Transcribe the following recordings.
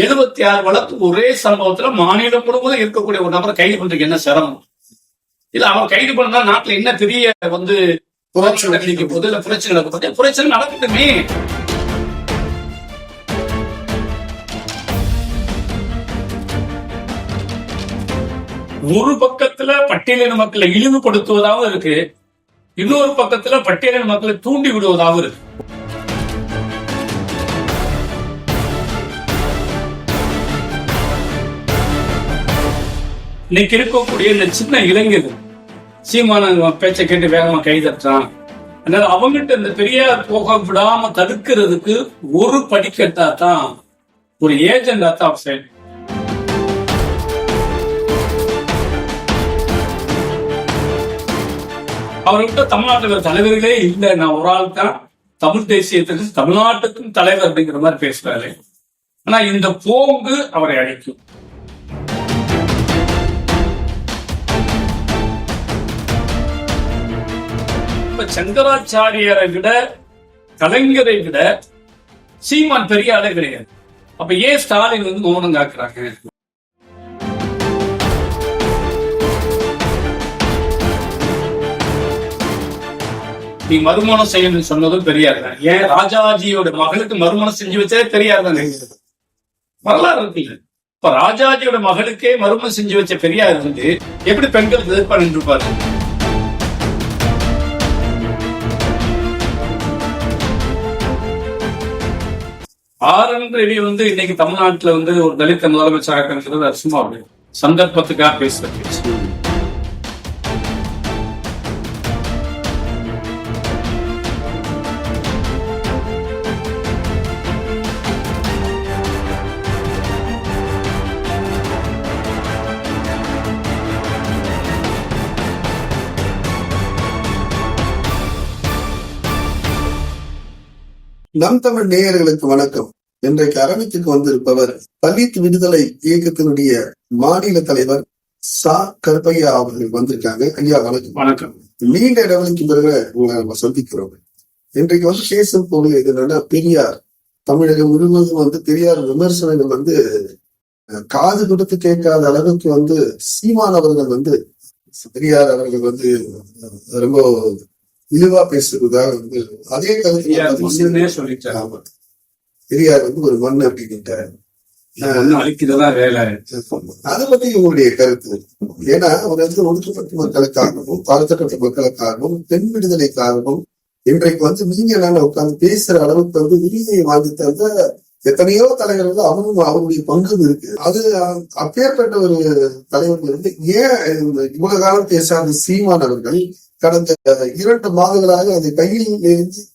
எழுபத்தி ஆறு வழக்கு ஒரே சம்பவத்துல மாநிலம் முழுவதும் இருக்கக்கூடிய ஒரு நபரை கைது பண்றதுக்கு என்ன சிரமம்? இல்ல அவர் கைது பண்ணா நாட்டுல என்ன பெரிய வந்து புரட்சி நடக்க போகுது? இல்ல பிரச்சனை நடக்க போது பிரச்சனை நடக்கட்டுமே. ஒரு பக்கத்துல பட்டியலின மக்களை இழிவுபடுத்துவதாகவும் இருக்கு. இன்னொரு பக்கத்துல பட்டியலின மக்களை தூண்டி விடுவதாகவும் இருக்கு. இன்னைக்கு இருக்கக்கூடிய இந்த சின்ன இளைஞர்கள் சீமான பேச்சை கேட்டு வேகமா கை தட்டுறான். அதனால அவங்ககிட்ட இந்த பெரியார் போக விடாம தடுக்கிறதுக்கு ஒரு படிக்கட்டா தான் ஒரு ஏஜெண்டா தான் அவர் செயல் அவர்கிட்ட தமிழ்நாட்டில் தலைவர்களே இல்லை நான் ஒரு ஆள் தான். தமிழ் தேசியத்துக்கு தமிழ்நாட்டுக்கும் தலைவர் அப்படிங்கிற மாதிரி பேசுறாரு. ஆனா இந்த போங்கு அவரை அழிக்கும். இப்ப சங்கராச்சாரியரை விட கலைஞரை விட சீமான் பெரிய ஆளே கிடையாது. அப்ப ஏன் ஸ்டாலின் வந்து மௌனம் காக்குறாங்க? நீ மறுமணம் செய்யணும்னு சொன்னதும் பெரியார் தான். ஏன் ராஜாஜியோட மகளுக்கு மறுமணம் செஞ்சு வச்சதே பெரியார் தான்? வரலாறு இருக்குல்ல இப்ப ராஜாஜியோட மகளுக்கே மறுமணம் செஞ்சு வச்ச பெரியார் வந்து எப்படி பெண்கள் எதிர்ப்பா நின்று பாருங்க ஆர் என் ரவி வந்து இன்னைக்கு தமிழ்நாட்டுல வந்து ஒரு தலித்த முதலமைச்சராக இருக்கிறது அது சும்மா அப்படி சந்தர்ப்பத்துக்காக பேசுறது நம் தமிழ் நேயர்களுக்கு வணக்கம். இன்றைக்கு அரங்கத்துக்கு வந்திருப்பவர் தலித் விடுதலை இயக்கத்தினுடைய மாநில தலைவர் சா. கருப்பையா அவர்கள் வந்திருக்காங்க. ஐயா வணக்கம். வணக்கம். நீண்ட இடைவெளிக்கு பிறகு உங்களை நம்ம சந்திக்கிறோம். இன்றைக்கு வந்து பேசும் பொருள் என்னன்னா பெரியார். தமிழகம் முழுவதும் வந்து பெரியார் விமர்சனங்கள் வந்து காது கொடுத்து கேட்காத அளவுக்கு வந்து சீமான் அவர்கள் வந்து பெரியார் அவர்கள் வந்து ரொம்ப இழிவா பேசுறதாக வந்து அதே கருத்து ஆமா. பெரியார் வந்து ஒரு மண் அப்படின்ட்டாரு. அழிக்கிறதா வேலை அதை பத்தி உங்களுடைய கருத்து? ஏன்னா அவர் வந்து ஒடுக்கப்பட்ட மக்களுக்காகவும் தாழ்த்தப்பட்ட மக்களுக்காகவும் பெண் விடுதலைக்காகவும் இன்றைக்கு வந்து நீங்க நான் உட்கார்ந்து பேசுற அளவுக்கு வந்து உரிமையை வாங்கி தந்த எத்தனையோ தலைவர்கள் அவரும் அவருடைய பங்கும் இருக்கு. அது அப்பேற்பட்ட ஒரு தலைவர்கள் வந்து ஏன் இவ்வளவு காலம் பேசாத சீமான் அவர்கள் கடந்த இரண்டு மாதங்களாக அதை கையில்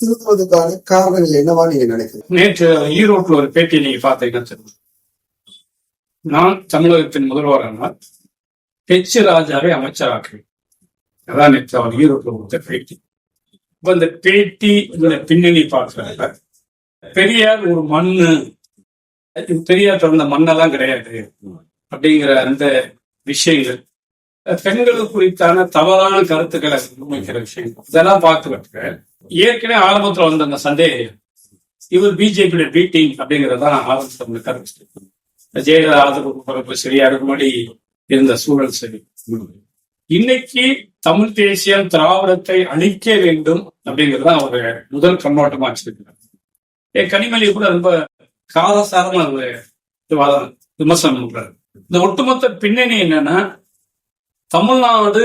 திருத்துவதற்கான காரணங்கள் என்னவா நீங்க நினைக்கிறீங்க? நேற்று ஈரோட்டில் ஒரு பேட்டி நீங்க பார்த்தீங்கன்னா நான் தமிழகத்தின் முதல்வரானால் ஹெச் ராஜாவை அமைச்சராக்குவேன். அதான் நேற்று அவர் ஈரோட்டில் கொடுத்த பேட்டி. இப்ப இந்த பேட்டி இந்த பின்னணி பார்க்கிறாங்க பெரியார் ஒரு மண்ணு பெரியார் தகுந்த மண்ணெல்லாம் கிடையாது அப்படிங்கிற அந்த விஷயங்கள் பெண்கள் குறித்தான தவறான கருத்துக்களை முன்வைக்கிற விஷயம். இதெல்லாம் பார்க்கிறப்ப ஏற்கனவே ஆரம்பத்துல வந்த அந்த சந்தேகம். இவர் பிஜேபியோட பீட்டிங் அப்படிங்கறதான் ஆரம்பத்துல கருத்து. ஜெயலலிதா ஆதரவு பரப்பு சரியா முன்னாடி இருந்த சூழல் சரி. இன்னைக்கு தமிழ் தேசியம் திராவிடத்தை அழிக்க வேண்டும் அப்படிங்கறதுதான் அவர் முதல் கண்ணோட்டமா வச்சிருக்கிறார். ஏ கனிமொழி கூட ரொம்ப காலசாரமா ஒரு விவாதம் விமர்சனம் பண்றாரு. இந்த ஒட்டுமொத்த பின்னணி என்னன்னா தமிழ்நாடு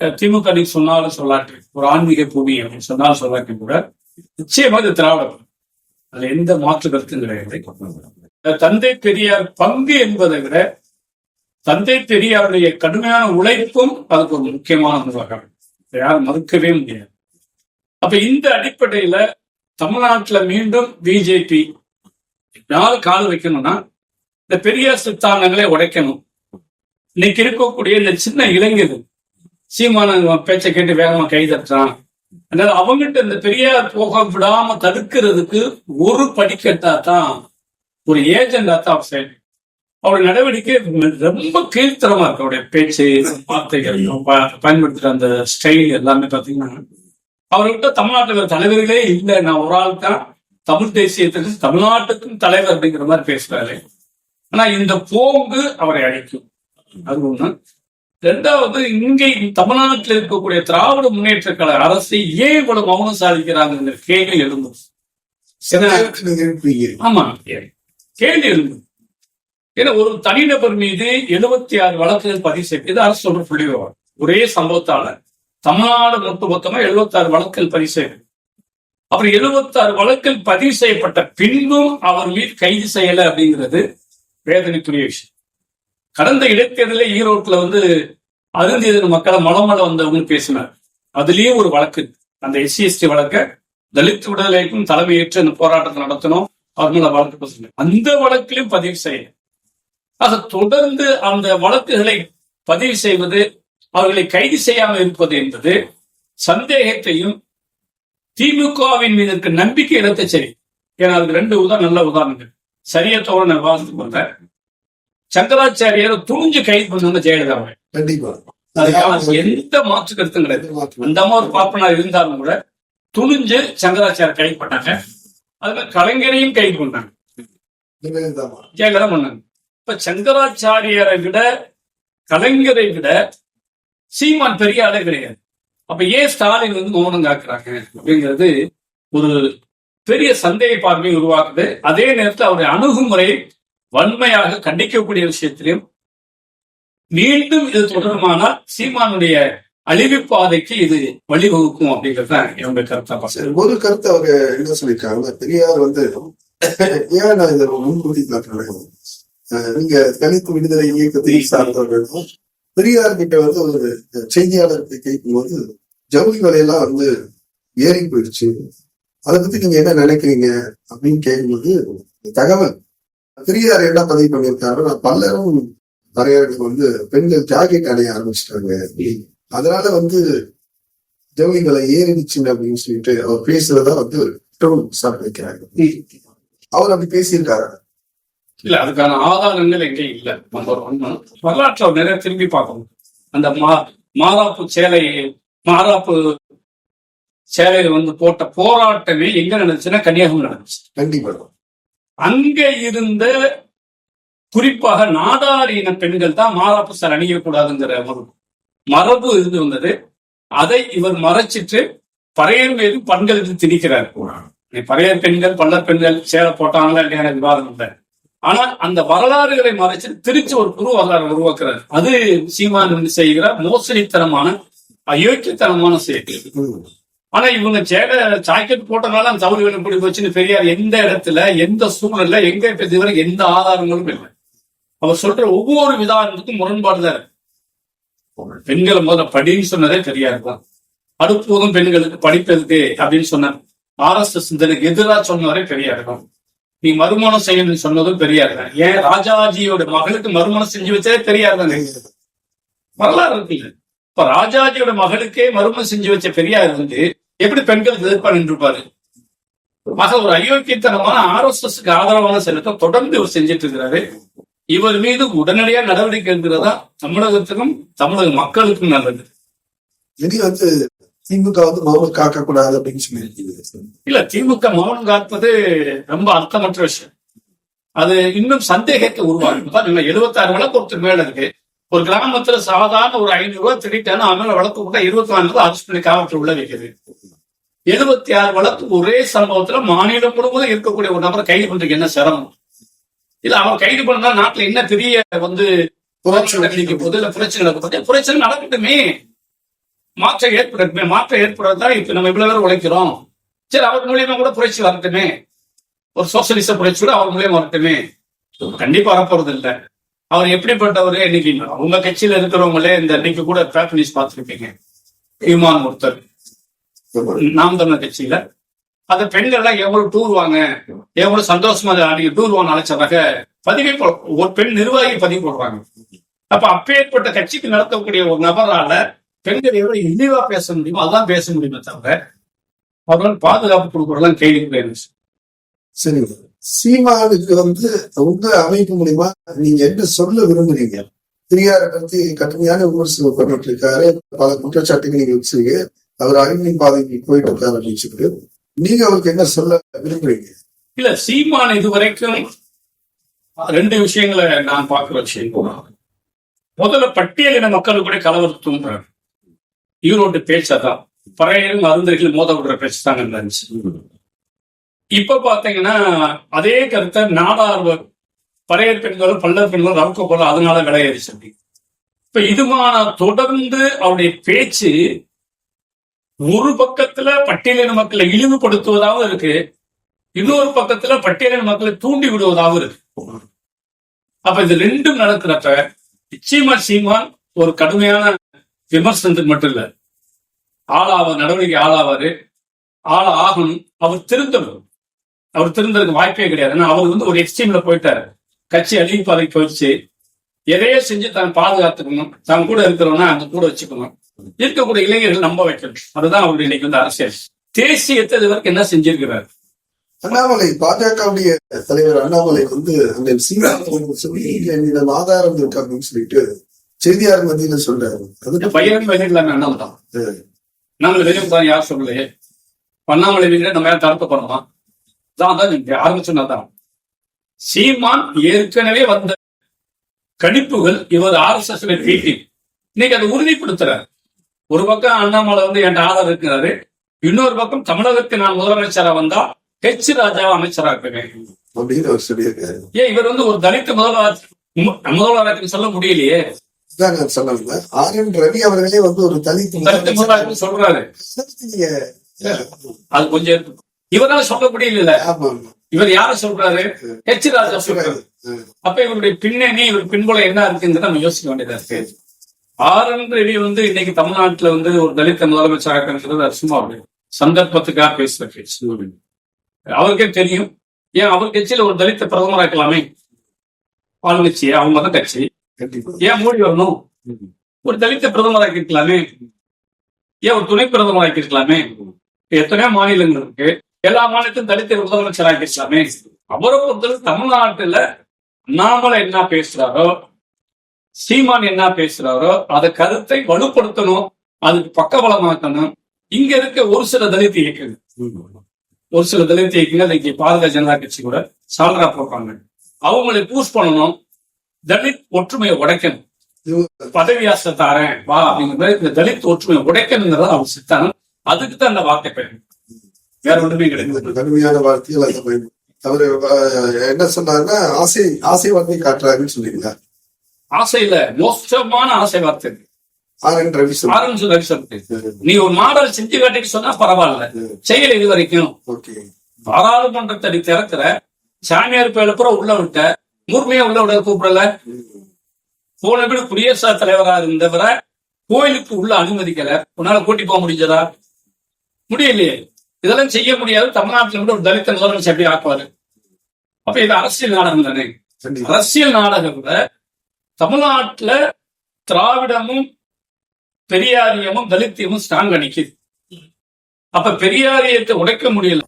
திமுக நீ சொன்னாலும் சொல்லாட்டு ஒரு ஆன்மீக பூமி அப்படின்னு சொன்னாலும் சொல்லாட்டி கூட நிச்சயமா இது திராவிட அதுல எந்த மாற்று கருத்தும் கிடையாது. தந்தை பெரியார் பங்கு என்பதை விட தந்தை பெரியாருடைய கடுமையான உழைப்பும் அதுக்கு ஒரு முக்கியமான நிர்வாகம் யாரும் மறுக்கவே முடியாது. அப்ப இந்த அடிப்படையில தமிழ்நாட்டுல மீண்டும் பிஜேபி யாரு கால் வைக்கணும்னா இந்த பெரியார் சித்தாந்தங்களை உடைக்கணும். இன்னைக்கு இருக்கக்கூடிய இந்த சின்ன இளைஞர்கள் சீமான பேச்சை கேட்டு வேகமா கை தட்டுறான். அதனால அவங்ககிட்ட இந்த பெரியார் போக விடாம தடுக்கிறதுக்கு ஒரு படிக்கட்டா தான் ஒரு ஏஜெண்டா தான் அவர் செயல் அவருடைய நடவடிக்கை ரொம்ப கீழ்த்தரமா இருக்கு. அவருடைய பேச்சு வார்த்தைகள் பயன்படுத்துற அந்த ஸ்டைல் எல்லாமே பாத்தீங்கன்னா அவர்கிட்ட தமிழ்நாட்டுல தலைவர்களே இல்லை. நான் ஒரு ஆள் தான். தமிழ் தேசியத்துக்கு தமிழ்நாட்டுக்கும் தலைவர் அப்படிங்கிற மாதிரி பேசுறாரு. ஆனா இந்த போங்கு அவரை அழிக்கும். அது ரெண்டாவது இங்கே தமிழ்நாட்டில் இருக்கக்கூடிய திராவிட முன்னேற்ற கழக அரசை ஏன் இவ்வளவு மௌனம் சாதிக்கிறாங்கிற கேள்வி எழுப்புறீங்க ஆமா கேள்வி. எழுந்து ஏன்னா ஒரு தனிநபர் மீது எழுபத்தி ஆறு வழக்குகள் பதிவு செய்ய இது அரசு சொல்ற புள்ளி விவரம். ஒரே சம்பவத்தால தமிழ்நாடு மொத்த மொத்தமா எழுபத்தி ஆறு வழக்குகள் பதிவு செய்யுது அப்புறம் எழுபத்தி ஆறு வழக்குகள் பதிவு செய்யப்பட்ட பின்பும் அவர் மீது கைது செய்யல அப்படிங்கிறது வேதனைக்குரிய விஷயம். கடந்த இடைத்தேர்தலில் ஈரோட்டில் வந்து அருந்தியதன் மக்களை மலமல வந்தவங்க பேசினார். அதுலயும் ஒரு வழக்கு. அந்த எஸ்சி எஸ்டி வழக்க தலித் விடுதலைக்கும் தலைமையேற்று அந்த போராட்டத்தை நடத்தணும் அவர் வழக்கு அந்த வழக்கிலும் பதிவு செய்ய ஆக தொடர்ந்து அந்த வழக்குகளை பதிவு செய்வது அவர்களை கைது செய்யாமல் இருப்பது என்பது சந்தேகத்தையும் திமுகவின் மீது இருக்க நம்பிக்கை இடத்தை சரி. ஏன்னா அதுக்கு ரெண்டு உதாரணம் நல்ல உதாரணங்கள். சரியா தோழனை வாசித்து வந்தேன் சங்கராச்சாரியரை துணிஞ்சு கைது பண்ணாங்க ஜெயலலிதா. கண்டிப்பா. எந்த மாற்று கருத்தும் கிடையாது. அந்த அம்மா ஒரு பாப்பனார் இருந்தாலும் கூட துணிஞ்சு சங்கராச்சாரியர் கைது பண்ணாங்க அதுல கலைஞரையும் கைது பண்ணாங்க. ஜெயலலிதா பண்ணாங்க இப்ப சங்கராச்சாரியரை விட கலைஞரை விட சீமான் பெரிய ஆளே கிடையாது. அப்ப ஏன் ஸ்டாலின் வந்து மௌனம் காக்குறாங்க அப்படிங்கிறது ஒரு பெரிய சந்தேக பார்வையை உருவாக்குது. அதே நேரத்தில் அவருடைய அணுகுமுறை வன்மையாக கண்டிக்கக்கூடிய விஷயத்திலும் மீண்டும் இது தொடருமானால் சீமானுடைய அழிவு பாதைக்கு இது வழிவகுக்கும் அப்படிங்கிறது என்னோட கருத்தா ஒரு கருத்தை அவர் என்ன சொல்லியிருக்காங்க பெரியார் வந்து ஏன் நான் இதை முன்கூட்டி காட்டுறேன் அஹ் நீங்க தனித்து விடுதலை இயக்கத்தை சார்ந்தவர்களும் பெரியார் கிட்ட வந்து ஒரு செய்தியாளர்கிட்ட கேட்கும்போது ஜவுளி விலையெல்லாம் வந்து ஏறி போயிடுச்சு. அதை பத்தி நீங்க என்ன நினைக்கிறீங்க? அப்படின்னு கேட்கும்போது தகவல் பெரியார் என்ன பதிவு பண்ணியிருக்காரு நான் பலரும் வரையறுக்கு வந்து பெண்கள் ஜாக்கெட் அடைய ஆரம்பிச்சிட்டாங்க. அதனால வந்து ஜவுளி விலை ஏறிடுச்சு அப்படின்னு சொல்லிட்டு அவர் பேசுறதா வந்து குற்றம் சாட்டிருக்கிறாங்க அவர் அப்படி பேசியிருக்காரு? இல்ல அதுக்கான ஆதாரங்கள் எங்கே இல்ல. ஒன்னு வரலாற்றை நிறைய திரும்பி பார்க்கணும். அந்த மா மாறாப்பு சேலை மாறாப்பு சேலையில வந்து போட்ட போராட்டமே எங்க நடந்துச்சுன்னா கன்னியாகுமரி நடந்துச்சு. கண்டிப்பா. அங்க இருந்த குறிப்பாக நாடாரின பெண்கள் தான் மாறாப்பு அணியக்கூடாதுங்கிற ஒரு மரபு இருந்து வந்தது. அதை இவர் மறைச்சிட்டு பறையர் மீது பண்களுக்கு திணிக்கிறார். பறையர் பெண்கள் பல்லர் பெண்கள் சேலை போட்டாங்களா இல்லையா விவாதம் இல்லை. ஆனா அந்த வரலாறுகளை மறைச்சு திருச்சி ஒரு குரு வரலாறு உருவாக்குறாரு. அது சீமான் செய்கிற மோசடித்தனமான அயோக்கியத்தனமான செயல். ஆனா இவங்க சேலை ஜாக்கெட் போட்டனால அந்த தவறு வேலை பிடி போச்சுன்னு பெரியார் எந்த இடத்துல எந்த சூழ்நிலை எங்க இப்ப இதுவரை எந்த ஆதாரங்களும் இல்லை. அவர் சொல்ற ஒவ்வொரு விதானத்துக்கும் முரண்பாடுதான் இருக்கு. பெண்களை முதல்ல படின்னு சொன்னதே பெரியார் தான். அடுப்போதும் பெண்களுக்கு படிப்பதுக்கு அப்படின்னு சொன்னார். ஆர் எஸ் எஸ் சிந்தனைக்கு எதிராக சொன்னவரே பெரியார் தான். நீ மறுமணம் செய்யணும்னு சொன்னதும் பெரியார் தான். ஏன் ராஜாஜியோட மகளுக்கு மறுமணம் செஞ்சு வச்சதே பெரியார் தான். வரலாறு இருக்குல்ல இப்ப ராஜாஜியோட மகளுக்கே மறுமணம் செஞ்சு வச்ச பெரியார் வந்து எப்படி பெண்களுக்கு எதிர்ப்பா நின்றுப்பாரு ஆக ஒரு அயோக்கியத்தனமான ஆர் எஸ் எஸ்க்கு ஆதரவான செயலத்தை தொடர்ந்து இவர் செஞ்சிட்டு இருக்கிறாரு. இவர் மீது உடனடியா நடவடிக்கை எடுக்கிறதா தமிழகத்துக்கும் தமிழக மக்களுக்கும் நல்லது. இனி வந்து திமுக வந்து மௌனம் காக்க கூடாது அப்படின்னு சொல்லியிருக்கீங்க. இல்ல திமுக மௌனம் காப்பது ரொம்ப அர்த்தமற்ற விஷயம். அது இன்னும் சந்தேகத்தை உருவாக்கும். எழுபத்தாறு வழக்கு ஒருத்தர் மேல இருக்கு. ஒரு கிராமத்துல சாதாரண ஒரு ஐநூறு ரூபாய் திருட்டான அவன் மேல வழக்கு கூட இருபத்தி நாலு ரூபாய் அரசு பண்ணி காவல்துறை உள்ள வைக்குது எழுபத்தி ஆறு வழக்கு ஒரே சம்பவத்துல மாநிலம் முழுவதும் இருக்கக்கூடிய ஒரு நபரை கைது பண்றதுக்கு என்ன சிரமம்? இல்ல அவர் கைது பண்ணா நாட்டுல என்ன பெரிய வந்து புரட்சி நடக்க போது இல்ல புரட்சி நடக்க புரட்சி நடக்கட்டுமே. மாற்றம் ஏற்படட்டுமே. மாற்றம் ஏற்படுறதா இப்ப நம்ம இவ்வளவு பேர் உழைக்கிறோம். சரி அவர் மூலியமா கூட புரட்சி வரட்டுமே. ஒரு சோசியலிச புரட்சி கூட அவர் மூலியமா வரட்டுமே. கண்டிப்பா வரப்போறது இல்ல அவர் எப்படிப்பட்டவரு? இன்னைக்கு உங்க கட்சியில இருக்கிறவங்களே இந்த இன்னைக்கு கூட பேப்பர் நியூஸ் பார்த்துருப்பீங்க. ஈமான் ஒருத்தர். நாம் தமிழர் கட்சியில. அந்த பெண்கள் எல்லாம் எவ்வளவு டூர் வாங்க எவ்வளவு சந்தோஷமா நீங்க டூர் வாங்க அழைச்சதாக பதிவே ஒரு பெண் நிர்வாகி பதிவு போடுறாங்க. அப்ப அப்பேற்பட்ட கட்சிக்கு நடத்தக்கூடிய ஒரு நபரால பெண்கள் எவ்வளவு இழிவா பேச முடியுமோ அதான் பேச முடியுமே தவிர அவர்கள் பாதுகாப்பு கொடுக்கறதெல்லாம் கேள்வி சரி சீமானுக்கு வந்து உங்க அமைப்பு மூலியமா நீங்க என்ன சொல்ல விரும்புறீங்க? பெரியாரை பத்தி கடுமையான விமர்சனம் பண்ணிட்டு இருக்காரு. பல குற்றச்சாட்டுகள் நீங்க வச்சிருக்கீங்க. அவர் அழிவின் பாதைக்கு போயிட்டு இருக்காரு அப்படின்னு சொல்லிட்டு நீங்க அவருக்கு என்ன சொல்ல விரும்புறீங்க? இல்ல சீமான் இதுவரைக்கும் ரெண்டு விஷயங்களை நான் பார்க்கிற விஷயம் முதல்ல பட்டியலின மக்கள் கூட கலவரத்தும் இவரோட பேச்சாதான். பறையரும் அருந்தர்கள் மோத விடுற பேச்சு தாங்க இருந்துச்சு இப்ப பாத்தீங்கன்னா அதே கருத்தை நாடார்வ பறையர் பெண்களும் பல்லர் பெண்களும் ரவுக்க போல அதனால விளையாடுச்சு அப்படி இப்ப இதுமான தொடர்ந்து அவருடைய பேச்சு ஒரு பக்கத்துல பட்டியலின மக்களை இழிவுபடுத்துவதாகவும் இருக்கு. இன்னொரு பக்கத்துல பட்டியலின மக்களை தூண்டி விடுவதாகவும் இருக்கு. அப்ப இது ரெண்டும் நடக்கிறப்ப நிச்சயமா சீமான் ஒரு கடுமையான விமர்சனத்துக்கு மட்டும் இல்ல. ஆளாவ நடவடிக்கை ஆளாவாரு. ஆள ஆகணும். அவர் திருந்தணும். அவர் திருந்ததுக்கு வாய்ப்பே கிடையாது. ஏன்னா அவர் வந்து ஒரு எக்ஸ்ட்ரீம்ல போயிட்டாரு. கட்சி அழிவு பாதைக்கு போயிடுச்சு. எதையோ செஞ்சு தான் பாதுகாத்துக்கணும். தான் கூட இருக்கிறவனா அங்க கூட வச்சுக்கணும். இருக்கக்கூடிய இளைஞர்கள் நம்ப வைக்கணும். அதுதான் அவர் இன்னைக்கு வந்து அரசியல். தேசியத்தை இது வரைக்கும் என்ன செஞ்சிருக்கிறார்? அண்ணாமலை பாஜகவுடைய தலைவர் அண்ணாமலை வந்து அந்த சீமான் சொல்லி என்னிடம் ஆதாரம் இருக்கு அப்படின்னு சொல்லிட்டு செய்தியாளர் மத்தியில சொல்றாரு. அதுக்கு பையன் வெளியிடலாம் அண்ணாமலை தான். நாங்கள் வெளியே தான் யார் சொல்லலையே. பண்ணாமலை வெளியில நம்ம யாரும் தடுக்க போறோமா? தான் தான் நீங்க ஆரம்பிச்சுதான் சீமான் ஏற்கனவே வந்த கணிப்புகள் இவர் ஆர் எஸ் இன்னைக்கு அதை உறுதிப்படுத்துறாரு. ஒரு பக்கம் அண்ணாமலை வந்து என் ஆதரவு இருக்கிறாரு இன்னொரு பக்கம் தமிழகத்தில் நான் முதலமைச்சரா வந்தா ஹெச் ராஜாவை அமைச்சரா இருக்கிறேன் ஏன் இவர் வந்து ஒரு தலித் முதல்வர் முதல்வராக சொல்ல முடியலையே. ஆர் என் ரவி அவர்களே வந்து ஒரு தலித் தலித் முதல்வர் சொல்றாரு. அது கொஞ்சம். இவரால சொல்ல முடியல. இவர் யார சொல்றாரு? ஹெச் ராஜா சொல்றாரு. அப்ப இவருடைய பின்னணி இவர் பின்புலம் என்ன இருக்குங்கிறத நம்ம யோசிக்க வேண்டியதா இருக்கு. ஆர் என் ரவி வந்து இன்னைக்கு தமிழ்நாட்டுல வந்து ஒரு தலித்த முதலமைச்சராக இருக்கிறது சும்மா சந்தர்ப்பத்துக்காக பேசுற பேச்சு அவருக்கே தெரியும். ஏன் அவர் கட்சியில ஒரு தலித்த பிரதமரா இருக்கலாமே? ஆளுங்கட்சி அவங்க தான் கட்சி. ஏன் மோடி வரணும்? ஒரு தலித்த பிரதமராக இருக்கலாமே? ஏன் ஒரு துணை பிரதமராக இருக்கலாமே? எத்தனையோ மாநிலங்கள் இருக்கு. எல்லா மாநிலத்திலும் தலித்த முதலமைச்சராக இருக்கலாமே? அவரை பொறுத்தவரை தமிழ்நாட்டுல நாமள என்ன பேசுறாரோ சீமான் என்ன பேசுறாரோ அத கருத்தை வலுப்படுத்தணும் அதுக்கு பக்கபலமாக்கணும் இங்க இருக்க ஒரு சில தலித் இயக்கங்கள் ஒரு சில தலித் இயக்கங்கள் இன்னைக்கு பாரதிய ஜனதா கட்சி கூட சாலரா போடுறாங்க. அவங்களை பூஸ் பண்ணணும். தலித் ஒற்றுமையை உடைக்கணும். இவங்க பதவி ஆசை தாரேன் வா அப்படிங்கிற இந்த தலித் ஒற்றுமையை உடைக்கணுங்கிறத அவங்க சித்தாங்க அதுக்கு தான் அந்த வார்த்தை பெயர் வேற ஒன்றுமே கிடையாது. கடுமையான வார்த்தைகள் அதை அவரு என்ன சொன்னாருன்னா ஆசை ஆசை வார்த்தை காட்டுறாருன்னு சொன்னீங்களா ஆசை இல்ல மோசமான ஆசை வார்த்தை நீ ஒரு மாடல் செஞ்சு காட்டிட்டு சொன்னா பரவாயில்ல. செயல் இது வரைக்கும்? பாராளுமன்றத்தை நீ திறக்கிற சாமியார் பேர பூரா உள்ள விட்ட முர்மையா உள்ள விட கூப்பிடல. போன வீடு குடியரசுத் தலைவரா இருந்தவரை கோயிலுக்கு உள்ள அனுமதிக்கல. உன்னால கூட்டி போக முடிஞ்சதா? முடியலையே. இதெல்லாம் செய்ய முடியாது. தமிழ்நாட்டில் கூட ஒரு தலித்த முதலமைச்சர் எப்படி ஆக்குவாரு. அப்ப இது அரசியல் நாடகம் தானே? அரசியல் நாடகத்துல தமிழ்நாட்டுல திராவிடமும் பெரியாரியமும் தலித்தியமும் ஸ்ட்ராங்கா நிக்குது. அப்ப பெரியாரியத்தை உடைக்க முடியல.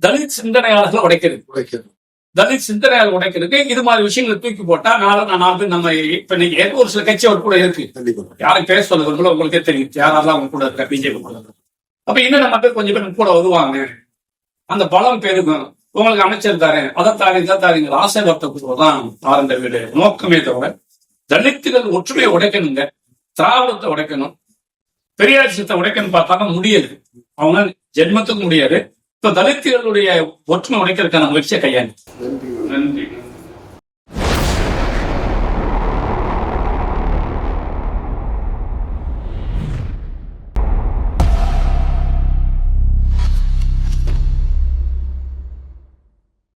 தலித் சிந்தனையாளர்களை உடைக்கிறது. உழைக்கணும் தலித் சிந்தனையாளர் உடைக்கிறதுக்கு இது மாதிரி விஷயங்களை தூக்கி போட்டா நாளை நான் நாலு பேர் நம்ம இப்ப ஏதோ ஒரு சில கட்சி அவர் கூட இருக்கு. யாரும் பேச சொல்ல விரும்பல உங்களுக்கே தெரியும். யாரெல்லாம் அவங்க கூட இருக்க? பிஜேபி கூட இருக்க. அப்ப இன்னும் நம்ம பேர் கொஞ்சம் பேர் கூட வருவாங்க? அந்த பலம் பெருகும் உங்களுக்கு அமைச்சர் தாரேன். அதை தாரு இதை தாருங்க ஆசை வார்த்தை கொடுப்பதுதான் ஆரம்ப வீடு. நோக்கமே தவிர தலித்துகள் ஒற்றுமையை உடைக்கணுங்க. திராவிடத்தை உடைக்கணும். பெரியார் சித்தை உடைக்கணும் பார்த்தாலும் முடியாது அவங்க ஜென்மத்துக்கு முடியாது. இப்ப தலித்துகளுடைய ஒற்றுமை உடைக்கிறதுக்கான முயற்சியை கையாண்டு. நன்றி.